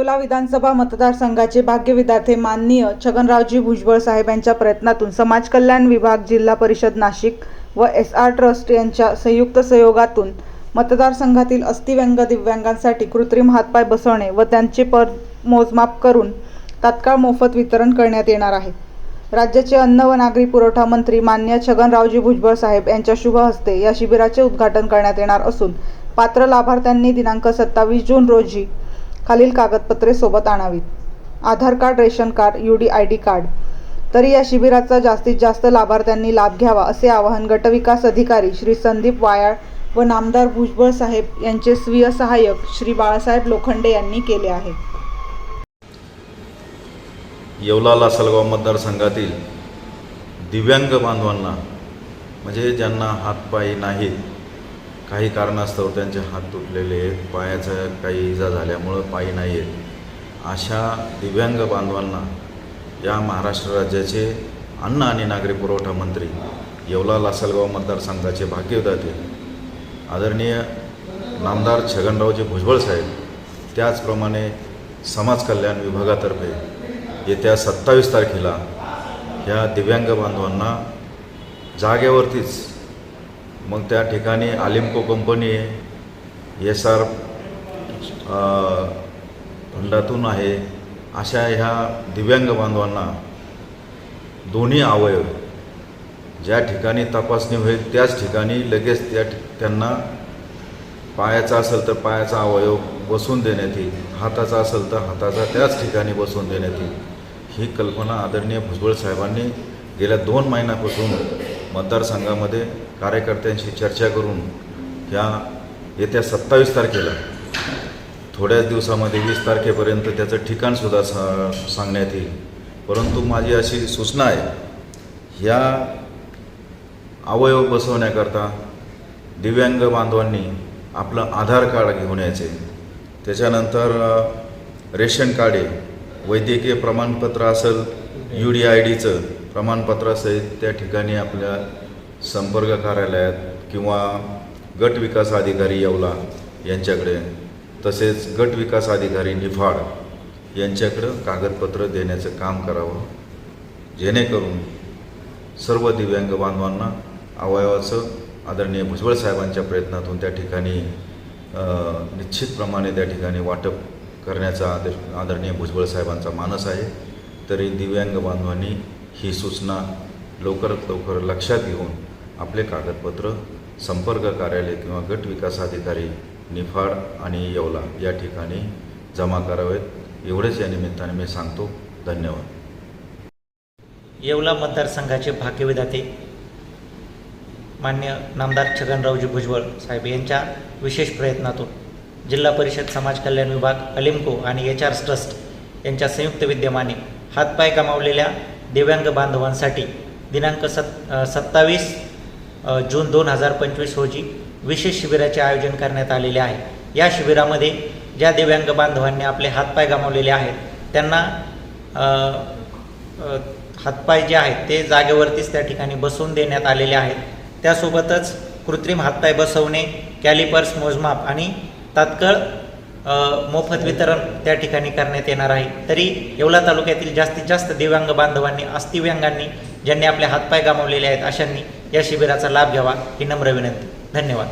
येवला विधानसभा मतदारसंघाचे भाग्य विधाते माननीय छगनरावजी भुजबळ साहेब यांच्या प्रयत्नातून समाज कल्याण विभाग जिल्हा परिषद नाशिक व एस आर ट्रस्ट यांच्या संयुक्त सहयोगातून मतदारसंघातील अस्थिव्यंग दिव्यांगांसाठी कृत्रिम हातपाय बसवणे व त्यांचे पर मोजमाप करून तात्काळ मोफत वितरण करण्यात येणार आहे. राज्याचे अन्न व नागरी पुरवठा मंत्री मान्य छगनरावजी भुजबळ साहेब यांच्या शुभ हस्ते या शिबिराचे उद्घाटन करण्यात येणार असून पात्र लाभार्थ्यांनी दिनांक सत्तावीस जून रोजी खालील कागदपत्रे सोबत आणावीत. Aadhaar card ration card U D I D card. तरी या शिबिराचा जास्तीत जास्त लाभार्थ्यांनी लाभ घ्यावा असे आवाहन गटविकास अधिकारी श्री संदीप वायाळ व नामदार भुजबळ साहेब यांचे स्वीय सहाय्यक श्री बाळासाहेब लोखंडे यांनी केले आहे. येवला लासलगाव मतदारसंघातील दिव्यांग बांधवांना म्हणजे ज्यांना हातपाय नाहीत काही कारणास्तव त्यांचे हात तुटलेले आहेत. पायाचा काही इजा झाल्यामुळं पायी नाही आहेत अशा दिव्यांग बांधवांना या महाराष्ट्र राज्याचे अन्न आणि नागरी पुरवठा मंत्री येवला लासलगाव मतदारसंघाचे भाग्यविधाते आदरणीय नामदार छगनरावजी भुजबळ साहेब त्याचप्रमाणे समाज कल्याण विभागातर्फे येत्या सत्तावीस तारखेला ह्या दिव्यांग बांधवांना जागेवरतीच मग त्या ठिकाणी आलिमको कंपनी आहे. एस आर फंडातून आहे. अशा ह्या दिव्यांग बांधवांना दोन्ही अवयव ज्या ठिकाणी तपासणी होईल त्याच ठिकाणी लगेच त्या त्यांना पायाचा असेल तर पायाचा अवयव बसून देण्यात येईल हाताचा असेल तर हाताचा त्याच ठिकाणी बसून देण्यात येईल. ही कल्पना आदरणीय भुजबळ साहेबांनी गेल्या दोन महिन्यापासून मतदारसंघामध्ये कार्यकर्त्यांशी चर्चा करून ह्या येत्या सत्तावीस तारखेला थोड्याच दिवसामध्ये वीस तारखेपर्यंत त्याचं ठिकाणसुद्धा सा सांगण्यात येईल. परंतु माझी अशी सूचना आहे ह्या अवयव बसवण्याकरता दिव्यांग बांधवांनी आपलं आधार कार्ड घेऊन यायचे. त्याच्यानंतर रेशन कार्ड आहे वैद्यकीय प्रमाणपत्र असेल यू डी आय डीचं प्रमाणपत्रासहित त्या ठिकाणी आपल्या संपर्क कार्यालयात किंवा गट विकास अधिकारी येवला यांच्याकडे तसेच गट विकास अधिकारी निफाड यांच्याकडं कागदपत्र देण्याचं काम करावं जेणेकरून सर्व दिव्यांग बांधवांना अवयवाचं आदरणीय भुजबळ साहेबांच्या प्रयत्नातून त्या ठिकाणी निश्चितप्रमाणे त्या ठिकाणी वाटप करण्याचा आदर आदरणीय भुजबळ साहेबांचा मानस आहे. तरी दिव्यांग बांधवांनी ही सूचना लवकरात लवकर लक्षात घेऊन आपले कागदपत्र संपर्क कार्यालय किंवा गट विकास अधिकारी निफाड आणि येवला या ठिकाणी जमा करावेत. एवढेच या निमित्ताने मी सांगतो. धन्यवाद. येवला मतदारसंघाचे भाग्यविधाते मान्य नामदार छगनरावजी भुजबळ साहेब यांच्या विशेष प्रयत्नातून जिल्हा परिषद समाज कल्याण विभाग अलिमको आणि एच आर ट्रस्ट यांच्या संयुक्त विद्यमाने हातपाय कमावलेल्या दिव्यांग बांधवांसाठी दिनांक सत् सत्तावीस जून दोन हजार पंचवीस रोजी विशेष शिबिराचे आयोजन करण्यात आलेले आहे. या शिबिरामध्ये ज्या दिव्यांग बांधवांनी आपले हातपाय गमावलेले आहेत त्यांना हातपाय जे आहेत ते जागेवरतीच त्या ठिकाणी बसवून देण्यात आलेले आहेत. त्यासोबतच कृत्रिम हातपाय बसवणे कॅलिपर्स मोजमाप आणि तात्काळ मोफत वितरण त्या ठिकाणी करण्यात येणार आहे. तरी येवला तालुक्यातील जास्तीत जास्त दिव्यांग बांधवांनी अस्थिव्यांगांनी ज्यांनी आपले हातपाय गमावलेले आहेत अशांनी या शिबिराचा लाभ घ्यावा ही नम्र विनंती. धन्यवाद.